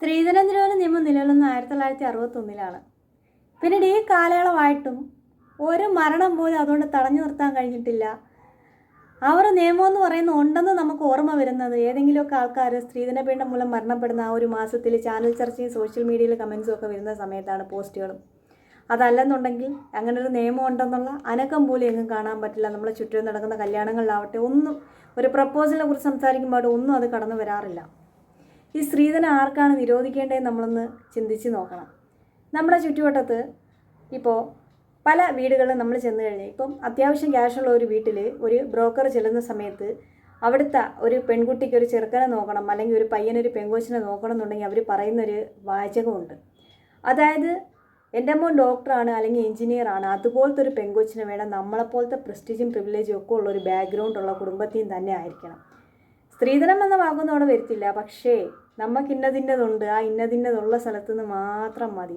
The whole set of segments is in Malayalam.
സ്ത്രീധന നിരോധന നിയമം നിലവിലുന്ന ആയിരത്തി തൊള്ളായിരത്തി അറുപത്തൊന്നിലാണ് പിന്നീട് ഈ കാലയളവായിട്ടും ഒരു മരണം പോലും അതുകൊണ്ട് തടഞ്ഞു നിർത്താൻ കഴിഞ്ഞിട്ടില്ല. അവർ നിയമം എന്ന് പറയുന്ന ഉണ്ടെന്ന് നമുക്ക് ഓർമ്മ വരുന്നത്. ഏതെങ്കിലുമൊക്കെ ആൾക്കാർ സ്ത്രീധന പീഡനം മൂലം മരണപ്പെടുന്ന ആ ഒരു മാസത്തിൽ ചാനൽ ചർച്ചയും സോഷ്യൽ മീഡിയയിൽ കമൻസും ഒക്കെ വരുന്ന സമയത്താണ് പോസ്റ്റുകളും. അതല്ലെന്നുണ്ടെങ്കിൽ അങ്ങനെ ഒരു നിയമം ഉണ്ടെന്നുള്ള അനക്കം പോലും എങ്ങും കാണാൻ പറ്റില്ല. നമ്മളെ ചുറ്റും നടക്കുന്ന കല്യാണങ്ങളിലാവട്ടെ ഒന്നും ഒരു പ്രപ്പോസലിനെ കുറിച്ച് സംസാരിക്കുമ്പോൾ ഒന്നും അത് കടന്നു വരാറില്ല. ഈ സ്ത്രീധനം ആർക്കാണ് നിരോധിക്കേണ്ടതെന്ന് നമ്മളൊന്ന് ചിന്തിച്ച് നോക്കണം. നമ്മുടെ ചുറ്റുവട്ടത്ത് ഇപ്പോൾ പല വീടുകളിലും നമ്മൾ ചെന്ന് കഴിഞ്ഞാൽ ഇപ്പം അത്യാവശ്യം ക്യാഷുള്ള ഒരു വീട്ടിൽ ഒരു ബ്രോക്കർ ചെല്ലുന്ന സമയത്ത് അവിടുത്തെ ഒരു പെൺകുട്ടിക്ക് ഒരു ചെറുക്കനെ നോക്കണം അല്ലെങ്കിൽ ഒരു പയ്യനൊരു പെങ്കൊച്ചിനെ നോക്കണം എന്നുണ്ടെങ്കിൽ അവർ പറയുന്നൊരു വാചകമുണ്ട്. അതായത് എന്റെ മോൻ ഡോക്ടറാണ് അല്ലെങ്കിൽ എഞ്ചിനീയറാണ് അതുപോലത്തെ ഒരു പെങ്കൊച്ചിനെ വേണം നമ്മളെപ്പോലത്തെ പ്രസ്റ്റീജും പ്രിവിലേജും ഒക്കെ ഉള്ള ഒരു ബാക്ക്ഗ്രൗണ്ട് ഉള്ള കുടുംബത്തെയും തന്നെ ആയിരിക്കണം. സ്ത്രീധനം എന്ന വാക്കൊന്നും വരുത്തില്ല. പക്ഷേ നമുക്ക് ഇന്നതിന്റെതുണ്ട് ആ ഇന്നതിന്റെതുള്ള സ്ഥലത്തുനിന്ന് മാത്രം മതി.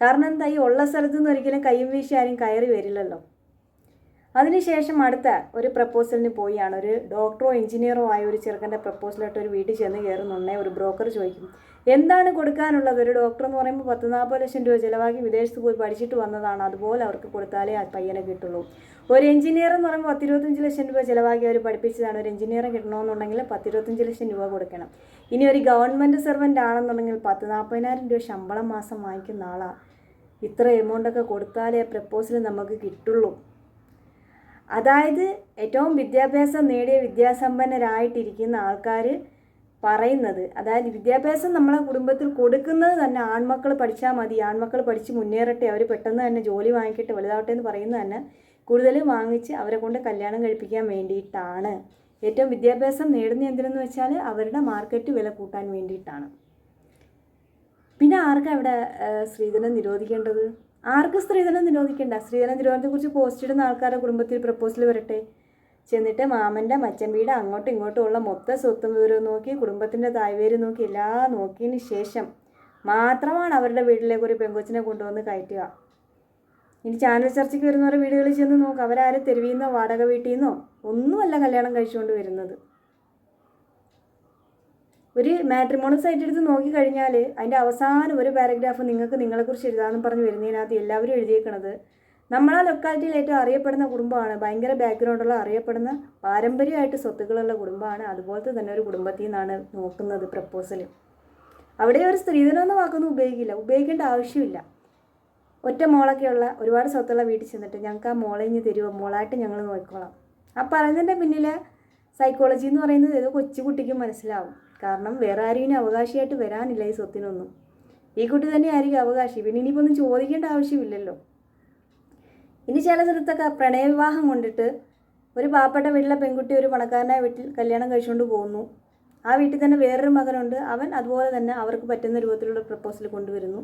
കാരണം എന്താ? ഈ ഉള്ള സ്ഥലത്തുനിന്ന് ഒരിക്കലും കൈയും വീശി ആരും കയറി വരില്ലല്ലോ. അതിനുശേഷം അടുത്ത ഒരു പ്രപ്പോസലിന് പോയാണ്. ഒരു ഡോക്ടറോ എഞ്ചിനീയറോ ആയ ഒരു ചെറുക്കന്റെ പ്രപ്പോസലായിട്ട് ഒരു വീട്ടിൽ ചെന്ന് കയറുന്നുണ്ടേ ഒരു ബ്രോക്കർ ചോദിക്കും. എന്താണ് കൊടുക്കാനുള്ളത്? ഒരു ഡോക്ടർ എന്ന് പറയുമ്പോൾ പത്ത് നാൽപ്പത് ലക്ഷം രൂപ ചിലവാക്കി വിദേശത്ത് പോയി പഠിച്ചിട്ട് വന്നതാണ്. അതുപോലെ അവർക്ക് കൊടുത്താലേ ആ പയ്യനെ കിട്ടുള്ളൂ. ഒരു എഞ്ചിനീയർ എന്ന് പറയുമ്പോൾ പത്തിരുപത്തഞ്ച് ലക്ഷം രൂപ ചിലവാക്കി അവർ പഠിപ്പിച്ചതാണ്. ഒരു എഞ്ചിനീയറെ കിട്ടണമെന്നുണ്ടെങ്കിൽ പത്തിരുപത്തഞ്ച് ലക്ഷം രൂപ കൊടുക്കണം. ഇനി ഒരു ഗവൺമെന്റ് സെർവന്റ് ആണെന്നുണ്ടെങ്കിൽ പത്ത് നാൽപ്പതിനായിരം രൂപ ശമ്പളം മാസം വാങ്ങിക്കുന്ന ആളാണ് ഇത്ര എമൗണ്ടൊക്കെ കൊടുത്താലേ പ്രപ്പോസൽ നമുക്ക് കിട്ടുള്ളൂ. അതായത് ഏറ്റവും വിദ്യാഭ്യാസം നേടിയ വിദ്യാസമ്പന്നരായിട്ടിരിക്കുന്ന ആൾക്കാർ പറയുന്നത്. അതായത് വിദ്യാഭ്യാസം നമ്മളെ കുടുംബത്തിൽ കൊടുക്കുന്നത് തന്നെ ആൺമക്കൾ പഠിച്ചാൽ മതി ആൺമക്കൾ പഠിച്ച് മുന്നേറട്ടെ അവർ പെട്ടെന്ന് തന്നെ ജോലി വാങ്ങിക്കട്ടെ വലുതാവട്ടെ എന്ന് പറയുന്നത് തന്നെ കൂടുതൽ വാങ്ങിച്ച് അവരെ കൊണ്ട് കല്യാണം കഴിപ്പിക്കാൻ വേണ്ടിയിട്ടാണ്. ഏറ്റവും വിദ്യാഭ്യാസം നേടുന്ന എന്തിനെന്ന് വെച്ചാൽ അവരുടെ മാർക്കറ്റ് വില കൂട്ടാൻ വേണ്ടിയിട്ടാണ്. പിന്നെ ആർക്കാണ് ഇവിടെ സ്ത്രീധനം നിരോധിക്കേണ്ടത്? ആർക്ക് സ്ത്രീധനം നിരോധിക്കേണ്ട. സ്ത്രീധന നിരോധനത്തെക്കുറിച്ച് പോസ്റ്റ് ഇടുന്ന ആൾക്കാരുടെ കുടുംബത്തിൽ പ്രപ്പോസൽ വരട്ടെ. ചെന്നിട്ട് മാമന്റെ വീട് അങ്ങോട്ടും ഇങ്ങോട്ടും ഉള്ള മൊത്ത സ്വത്തും വിവരവും നോക്കി കുടുംബത്തിന്റെ തായ്വേര് നോക്കി എല്ലാം നോക്കിയതിന് ശേഷം മാത്രമാണ് അവരുടെ വീട്ടിലേക്ക് ഒരു പെങ്കൊച്ചിനെ കൊണ്ടുവന്ന് കയറ്റുക. ഇനി ചാനൽ ചർച്ചയ്ക്ക് വരുന്നവരെ വീടുകളിൽ ചെന്ന് നോക്കുക അവരാരും തെരുവിൽ നിന്നോ വാടക വീട്ടിൽ നിന്നോ ഒന്നുമല്ല കല്യാണം കഴിച്ചുകൊണ്ട് വരുന്നത്. ഒരു മാട്രിമോണൽ സൈറ്റ് എടുത്ത് നോക്കിക്കഴിഞ്ഞാൽ അതിന്റെ അവസാനം ഒരു പാരഗ്രാഫ് നിങ്ങൾക്ക് നിങ്ങളെക്കുറിച്ച് എഴുതാമെന്ന് പറഞ്ഞ് വരുന്നതിനകത്ത് എല്ലാവരും എഴുതിയേക്കണത്. നമ്മളാ ലൊക്കാലിറ്റിയിൽ ഏറ്റവും അറിയപ്പെടുന്ന കുടുംബമാണ്. ഭയങ്കര ബാക്ക്ഗ്രൗണ്ടുള്ള അറിയപ്പെടുന്ന പാരമ്പര്യമായിട്ട് സ്വത്തുക്കളുള്ള കുടുംബമാണ്. അതുപോലത്തെ തന്നെ ഒരു കുടുംബത്തിൽ നിന്നാണ് നോക്കുന്നത് പ്രപ്പോസൽ അവിടെ ഒരു സ്ത്രീധനം എന്ന വാക്കൊന്നും ഉപയോഗിക്കില്ല. ഉപയോഗിക്കേണ്ട ആവശ്യമില്ല. ഒറ്റ മോളൊക്കെയുള്ള ഒരുപാട് സ്വത്തുള്ള വീട്ടിൽ ചെന്നിട്ട് ഞങ്ങൾക്ക് ആ മോളെ ഇഞ്ഞ് തരുമോ മോളായിട്ട് ഞങ്ങൾ നോക്കിക്കോളാം. ആ പറയുന്നതിന്റെ പിന്നിലെ സൈക്കോളജി എന്ന് പറയുന്നത് ഏതോ കൊച്ചു കുട്ടിക്ക് മനസ്സിലാവും. കാരണം വേറെ ആരും ഇനി അവകാശിയായിട്ട് വരാനില്ല ഈ സ്വത്തിനൊന്നും. ഈ കുട്ടി തന്നെ ആയിരിക്കും അവകാശി. പിന്നെ ഇനിയിപ്പോൾ ഒന്നും ചോദിക്കേണ്ട ആവശ്യമില്ലല്ലോ. ഇനി ചില സ്ഥലത്തൊക്കെ പ്രണയവിവാഹം കൊണ്ടിട്ട് ഒരു പാവപ്പെട്ട വീട്ടിലെ പെൺകുട്ടി ഒരു പണക്കാരനായ വീട്ടിൽ കല്യാണം കഴിച്ചുകൊണ്ട് പോകുന്നു. ആ വീട്ടിൽ തന്നെ വേറൊരു മകനുണ്ട്. അവൻ അതുപോലെ തന്നെ അവർക്ക് പറ്റുന്ന രൂപത്തിലുള്ള പ്രപ്പോസൽ കൊണ്ടുവരുന്നു.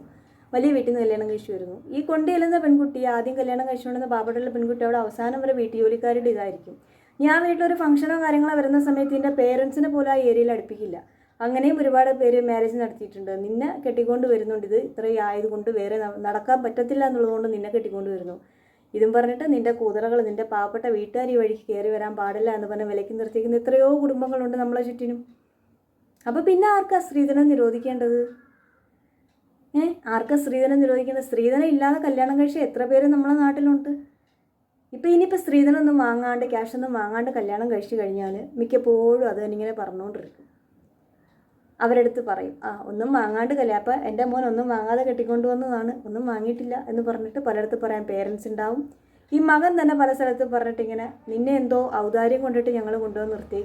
വലിയ വീട്ടിൽ നിന്ന് കല്യാണം കഴിച്ചു വരുന്നു. ഈ കൊണ്ടുചെല്ലുന്ന പെൺകുട്ടി ആദ്യം കല്യാണം കഴിച്ചുകൊണ്ടിരുന്ന പാവപ്പെട്ടുള്ള പെൺകുട്ടി അവിടെ അവസാനം വരെ വീട്ടു ജോലിക്കാരുടെ ഇതായിരിക്കും. ഞാൻ വീട്ടിലൊരു ഫംഗ്ഷനോ കാര്യങ്ങളോ വരുന്ന സമയത്ത് എന്റെ പേരൻസിനെ പോലും ആ ഏരിയയിൽ അടുപ്പിക്കില്ല. അങ്ങനെയും ഒരുപാട് പേര് മാരേജ് നടത്തിയിട്ടുണ്ട്. നിന്നെ കെട്ടിക്കൊണ്ട് വരുന്നുണ്ട്. ഇത് ഇത്രയും ആയതുകൊണ്ട് വേറെ നടക്കാൻ പറ്റത്തില്ല എന്നുള്ളതുകൊണ്ട് നിന്നെ കെട്ടിക്കൊണ്ട് വരുന്നു. ഇതും പറഞ്ഞിട്ട് നിന്റെ കൂതറകൾ നിന്റെ പാവപ്പെട്ട വീട്ടുകാർ ഈ വഴിക്ക് കയറി വരാൻ പാടില്ല എന്ന് പറഞ്ഞ് വിലയ്ക്ക് നിർത്തിയിരിക്കുന്ന എത്രയോ കുടുംബങ്ങളുണ്ട് നമ്മളെ ചുറ്റിനും. അപ്പോൾ പിന്നെ ആർക്കാ സ്ത്രീധനം നിരോധിക്കേണ്ടത്? ഏ? ആർക്കാ സ്ത്രീധനം നിരോധിക്കേണ്ടത്? സ്ത്രീധനം ഇല്ലാതെ കല്യാണം കഴിച്ച എത്ര പേര് നമ്മളെ നാട്ടിലുണ്ട്? ഇപ്പം ഇനിയിപ്പോൾ സ്ത്രീധനമൊന്നും വാങ്ങാണ്ട് ക്യാഷ് ഒന്നും വാങ്ങാണ്ട് കല്യാണം കഴിച്ചു കഴിഞ്ഞാൽ മിക്കപ്പോഴും അത് ഇങ്ങനെ പറഞ്ഞുകൊണ്ടിരിക്കും അവരെടുത്ത് പറയും ആ ഒന്നും വാങ്ങാണ്ട് കല്യാണം അപ്പം എന്റെ മോൻ ഒന്നും വാങ്ങാതെ കെട്ടിക്കൊണ്ട് വന്നതാണ്. ഒന്നും വാങ്ങിയിട്ടില്ല എന്ന് പറഞ്ഞിട്ട് പലയിടത്ത് പറയാൻ പേരൻസ് ഉണ്ടാവും. ഈ മകൻ തന്നെ പല സ്ഥലത്ത് പറഞ്ഞിട്ട് ഇങ്ങനെ നിന്നെ എന്തോ ഔദാര്യം കൊണ്ടിട്ട് ഞങ്ങൾ കൊണ്ടുവന്ന് നിർത്തിയേക്കും.